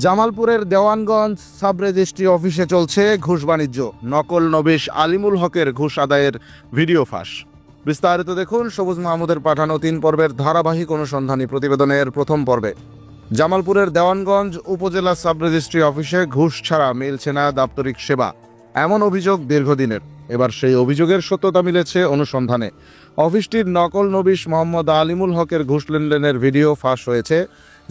জামালপুরের Dewanganj sub registry অফিসে চলছে ঘুষ বাণিজ্য। নকল নবিশ আলিমুল হকের ঘুষ আদায়ের ভিডিও ফাঁস। বিস্তারিত দেখুন সবুজ মাহমুদের পাঠানো তিন পর্বের ধারাবাহিক অনুসন্ধানী প্রতিবেদনের প্রথম পর্বে। জামালপুরের দেওয়ানগঞ্জ উপজেলা সাব রেজিস্ট্রি অফিসে ঘুষ ছাড়া মিলছে না দাপ্তরিক সেবা। এমন অভিযোগ দীর্ঘদিনের। এবার সেই অভিযোগের সত্যতা মিলেছে অনুসন্ধানে। অফিসটির নকল নবিশ মোহাম্মদ আলিমুল হকের ঘুষ লেনদেনের ভিডিও ফাঁস হয়েছে,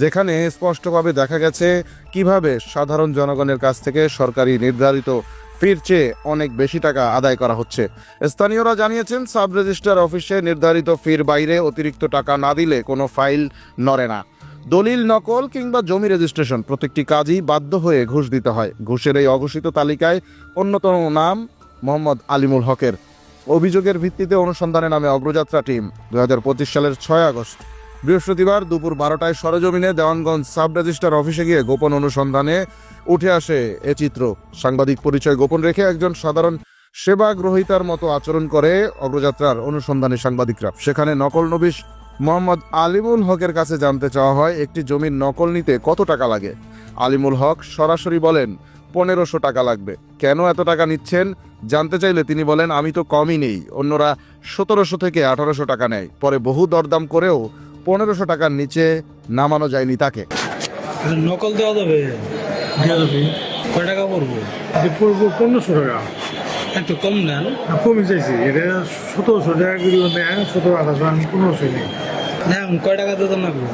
যেখানে স্পষ্টভাবে দেখা গেছে কীভাবে সাধারণ জনগণের কাছ থেকে সরকারি নির্ধারিত ফির চেয়ে অনেক বেশি টাকা আদায় করা হচ্ছে। স্থানীয়রা জানিয়েছেন সাব রেজিস্ট্রার অফিসে নির্ধারিত ফির বাইরে অতিরিক্ত টাকা না দিলে কোনো ফাইল নড়ে না। দলিল নকল কিংবা জমি রেজিস্ট্রেশন প্রত্যেকটি কাজই বাধ্য হয়ে ঘুষ দিতে হয়। ঘুষের এই অঘোষিত তালিকায় অন্যতম নাম মোহাম্মদ আলিমুল হকের। অভিযোগের ভিত্তিতে অনুসন্ধানে নামে অগ্রযাত্রা টিম। দুই সালের ছয় আগস্ট, বৃহস্পতিবার দুপুর বারোটায় সরজমিনে দেওয়ানগঞ্জ সাব রেজিস্ট্রার অফিসে গিয়ে গোপন অনুসন্ধানে উঠে আসে এ চিত্র। সাংবাদিক পরিচয় গোপন রেখে একজন সাধারণ সেবা গ্রহীতার মতো আচরণ করে অগ্রযাত্রার অনুসন্ধানী সাংবাদিকরা। সেখানে নকল নবিশ মোহাম্মদ আলিমুল হকের কাছে জানতে চাওয়া হয়, একটি জমির নকল নিতে কত টাকা লাগে? আলিমুল হক সরাসরি বলেন, পনেরোশো টাকা লাগবে। কেন এত টাকা নিচ্ছেন? জানতে চাইলে তিনি বলেন আমি তো কমই নেই। অন্যরা সতেরোশো থেকে আঠারোশো টাকা নেয়। পরে বহু দরদাম করেও পনেরোশো টাকার নিচে নামানো যায়নি তাকে। নকল দেওয়া যাবে? দেওয়া যাবে। কয় টাকা পড়ব? পড়ব পনেরোশো টাকা। একটু কম নেন। কমে চাইছি। এটা সতেরোশো টাকা করে নেয় সতেরো আঠাশো আমি পনেরোশো নেই। না কয় টাকা দিতে লাগবে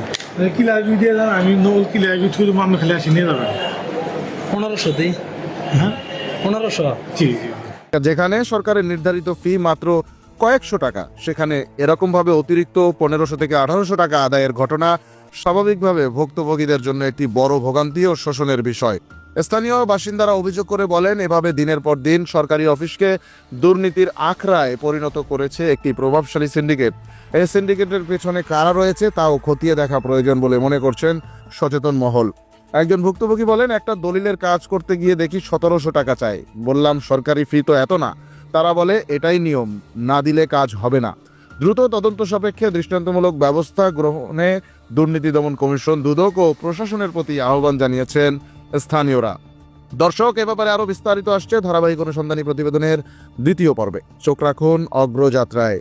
কিলা আবি দিয়ে যান আমি নকল কিলা আবি থুই আমি খেলে আসি নিয়ে যাবেন। পনেরোশো দিই হ্যাঁ? পনেরোশো? জি জি। যেখানে সরকারের নির্ধারিত ফি মাত্র কয়েকশো টাকা, সেখানে এরকমভাবে অতিরিক্ত পনেরোশো থেকে আঠারোশো টাকা আদায়ের ঘটনা স্বাভাবিকভাবে ভুক্তভোগীদের জন্য একটি বড় ভোগান্তি ও শোষণের বিষয়। স্থানীয় বাসিন্দারা অভিযোগ করে বলেন, এভাবে দিনের পর দিন সরকারি অফিসকে দুর্নীতির আখড়ায় পরিণত করেছে একটি প্রভাবশালী সিন্ডিকেট। এই সিন্ডিকেটের পেছনে কারা রয়েছে, তাও খতিয়ে দেখা প্রয়োজন বলে মনে করছেন সচেতন মহল। একজন ভুক্তভোগী বলেন, একটা দলিলের কাজ করতে গিয়ে দেখি সতেরোশো টাকা চাই। বললাম, সরকারি ফি তো এত না। তারা বলে, এটাই নিয়ম, না দিলে কাজ হবে না। দ্রুত তদন্ত সাপেক্ষে দৃষ্টান্তমূলক ব্যবস্থা গ্রহণে দুর্নীতি দমন কমিশন দুদক ও প্রশাসনের প্রতি আহ্বান জানিয়েছেন স্থানীয়রা। দর্শক, এ ব্যাপারে আরও বিস্তারিত আসছে ধারাবাহিক অনুসন্ধানী প্রতিবেদনের দ্বিতীয় পর্বে। চোখ রাখুন অগ্রযাত্রায়।